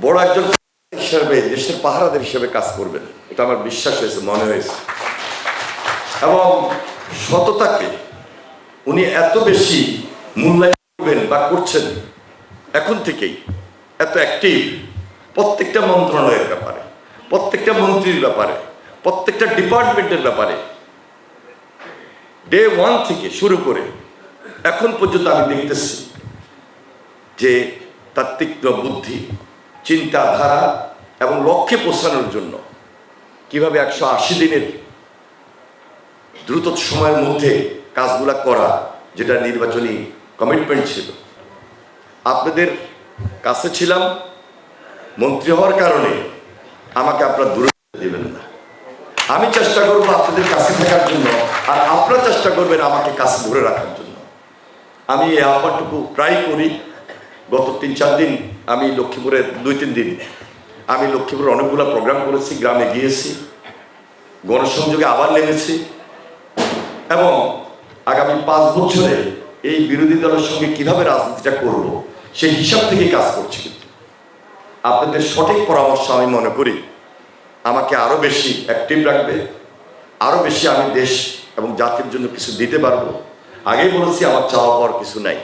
বড় একজন হিসাবে, দেশের পাহারাদের হিসেবে কাজ করবেন। এটা আমার বিশ্বাস হয়েছে, মনে হয়েছে। এবং সততাকে উনি এত বেশি মূল্যায়ন করবেন বা করছেন এখন থেকেই, এত অ্যাক্টিভ প্রত্যেকটা মন্ত্রণালয়ের ব্যাপারে, প্রত্যেকটা মন্ত্রীর ব্যাপারে, প্রত্যেকটা ডিপার্টমেন্টের ব্যাপারে। ডে ওয়ান থেকে শুরু করে এখন পর্যন্ত আমি দেখতেছি যে তীক্ষ্ণ বুদ্ধি চিন্তাধারা এবং লক্ষ্যে পৌঁছানোর জন্য। কীভাবে একশো আশি দিনের দ্রুত সময়ের মধ্যে কাজগুলা করা, যেটা নির্বাচনী কমিটমেন্ট ছিল। আপনাদের কাছে ছিলাম, মন্ত্রী হওয়ার কারণে আমাকে আপনারা দূরে দেবেন না। আমি চেষ্টা করব আপনাদের কাছে থাকার জন্য আর আপনারা চেষ্টা করবেন আমাকে কাছে ধরে রাখার জন্য। আমি এই আহ্বানটুকু প্রায় করি। গত তিন চার দিন আমি লক্ষ্মীপুরে দুই, তিন দিন। আমি লক্ষ্মীপুরে অনেকগুলো প্রোগ্রাম করেছি, গ্রামে গিয়েছি, গণসংযোগে আবার নেমেছি এবং আগামী পাঁচ বছরে এই বিরোধী দলের সঙ্গে কীভাবে রাজনীতিটা করব, সেই হিসাব থেকে কাজ করছি কিন্তু। আপনাদের সঠিক পরামর্শ আমি মনে করি, আমাকে আরও বেশি অ্যাক্টিভ রাখবে আরও বেশি আমি দেশ এবং জাতির জন্য কিছু দিতে পারব। আগেই বলেছি, আমার চাওয়া পাওয়ার কিছু নাই।